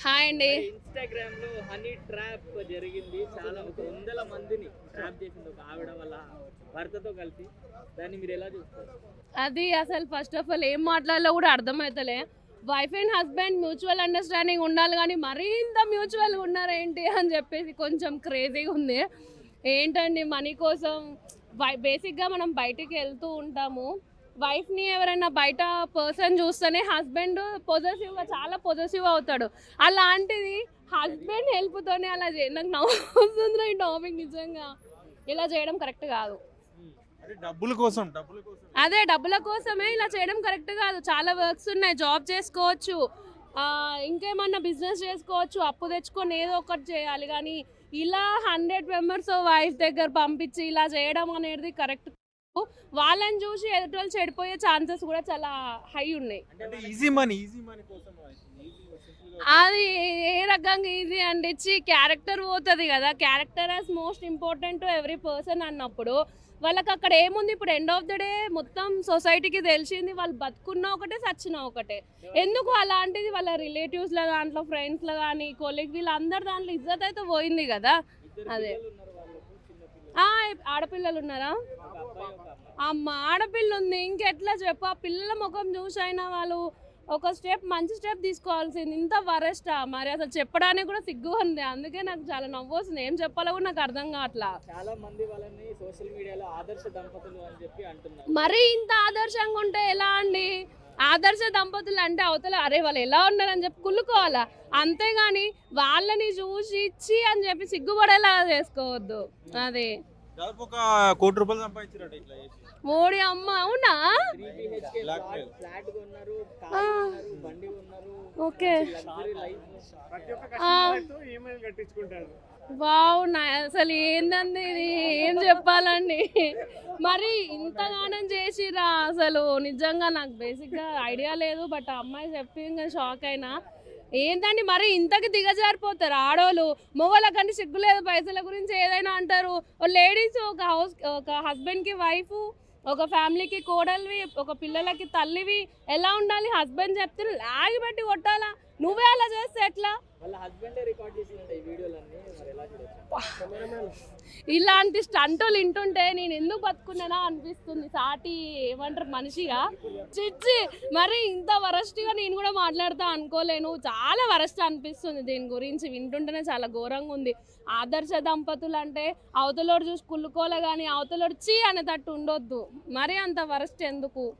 Hi అండి. ఇన్స్టాగ్రామ్లో honey trap జరిగింది. చాలా ఒక వందల మందిని ట్రాప్ చేసింది ఒక ఆవిడ వాళ్ళ భర్తతో కలిసి. దాన్ని మీరు ఎలా చూస్తారు? అది అసలు ఫస్ట్ ఆఫ్ ఆల్ ఏం మాట్లాడాలో కూడా అర్థమవుతలే wife and husband mutual understanding ఉండాలి కానీ మరీ ఇంత మ్యూచువల్ ఉన్నారేంటి అని చెప్పేసి కొంచెం క్రేజీగా ఉంది. ఏంటండి మనీ కోసం? బేసిక్గా మనం బయటికి వెళ్తూ ఉంటాము. వైఫ్ని ఎవరైనా బయట పర్సన్ చూస్తేనే హస్బెండ్ పొజెసివ్గా చాలా పొజెసివ్ అవుతాడు. అలాంటిది హస్బెండ్ హెల్ప్తోనే అలా చే నాకు నవ్వుతుంది ఈ టాపిక్ నిజంగా. ఇలా చేయడం కరెక్ట్ కాదు. డబ్బుల కోసం. అదే డబ్బుల కోసమే ఇలా చేయడం కరెక్ట్ కాదు. చాలా వర్క్స్ ఉన్నాయి. జాబ్ చేసుకోవచ్చు. ఇంకేమన్నా బిజినెస్ చేసుకోవచ్చు. అప్పు తెచ్చుకొని ఏదో ఒకటి చేయాలి. కానీ ఇలా హండ్రెడ్ మెంబర్స్ వైఫ్ దగ్గర పంపించి ఇలా చేయడం అనేది కరెక్ట్ వాళ్ళని చూసి ఎదుటి చెడిపోయే ఛాన్సెస్ కూడా చాలా హై ఉన్నాయి. ఈజీ మనీ ఈజీ మనీ కోసం ఈజీ అది ఏ రకంగా ఈజీ అండిచ్చి క్యారెక్టర్ పోతుంది కదా. Character as most important to every person అన్నప్పుడు వాళ్ళకి అక్కడ ఏముంది? ఇప్పుడు ఎండ్ ఆఫ్ ద డే మొత్తం సొసైటీకి తెలిసింది వాళ్ళు బతుకున్నా ఒకటే చచ్చినా ఒకటే. ఎందుకు అలాంటిది? వాళ్ళ రిలేటివ్స్లో దాంట్లో ఫ్రెండ్స్లో కానీ కొలీగ్ వీళ్ళందరి దాంట్లో ఇజ్జత్ అయితే పోయింది కదా. అదే. పిల్లలు ఉన్నారు వాళ్ళకు చిన్న పిల్లలు ఆ, ఆడపిల్లలు ఉన్నారా? అమ్మ ఆడపిల్ల ఉంది ఇంకెట్లా చెప్పు? ఆ పిల్లల ముఖం చూసైనా వాళ్ళు ఒక స్టెప్ మంచి స్టెప్ తీసుకోవాల్సింది. ఇంత వరెస్టా? మరి అసలు చెప్పడానికి కూడా సిగ్గు ఉంది. అందుకే నాకు చాలా నవ్వు వస్తుంది. ఏం చెప్పాలో కూడా నాకు అర్థం కావట్లా. చాలా మంది వాళ్ళని సోషల్ మీడియాలో ఆదర్శ దంపతులు అని చెప్పి అంటున్నారు. మరి ఇంత ఆదర్శంగా ఉంటే ఎలా అండి? ఆదర్శ దంపతులు అంటే అవతల అరే వాళ్ళు ఎలా ఉన్నారని చెప్పి కుళ్ళుకోవాలా? అంతేగాని వాళ్ళని చూసి ఇచ్చి అని చెప్పి సిగ్గుపడేలా చేసుకోవద్దు. అదే. దాదాపు ఒక కోటి రూపాయలు సంపాదించారట ఇట్లా చేసి. మోడీ అమ్మ అవునా? ఓకే. వావ్ అసలు ఏందండి ఇది? ఏం చెప్పాలండి? మరి ఇంతగానం చేసిరా అసలు? నిజంగా నాకు బేసిక్గా ఐడియా లేదు బట్ ఆ అమ్మాయి చెప్పి ఇంకా షాక్ అయినా. ఏంటండి మరి ఇంతకి దిగజారిపోతారు? ఆడోళ్ళు మొగోళ్ళకంటే సిగ్గు లేదు పైసల గురించి ఏదైనా అంటారు. లేడీస్ ఒక హౌస్ ఒక హస్బెండ్కి వైఫ్ ఒక ఫ్యామిలీకి కోడలివి ఒక పిల్లలకి తల్లివి ఎలా ఉండాలి? హస్బెండ్ చెప్తే లాగి పెట్టి కొట్టాలా? నువ్వే అలా చేస్తే ఎట్లా? ఇలాంటి స్టంటులు వింటుంటే నేను ఎందుకు బతుకున్నానా అనిపిస్తుంది. సాటి ఏమంటారు మనిషిగా? చిచ్చి మరి ఇంత వరస్ట్గా నేను కూడా మాట్లాడతా అనుకోలేను. చాలా వరస్ట్ అనిపిస్తుంది దీని గురించి. వింటుంటేనే చాలా ఘోరంగా ఉంది. ఆదర్శ దంపతులు అంటే అవతలోడు చూసి కుళ్ళుకోలే కానీ అవతలోడు చీ అనేటట్టు ఉండొద్దు. మరి అంత వరస్ట్ ఎందుకు?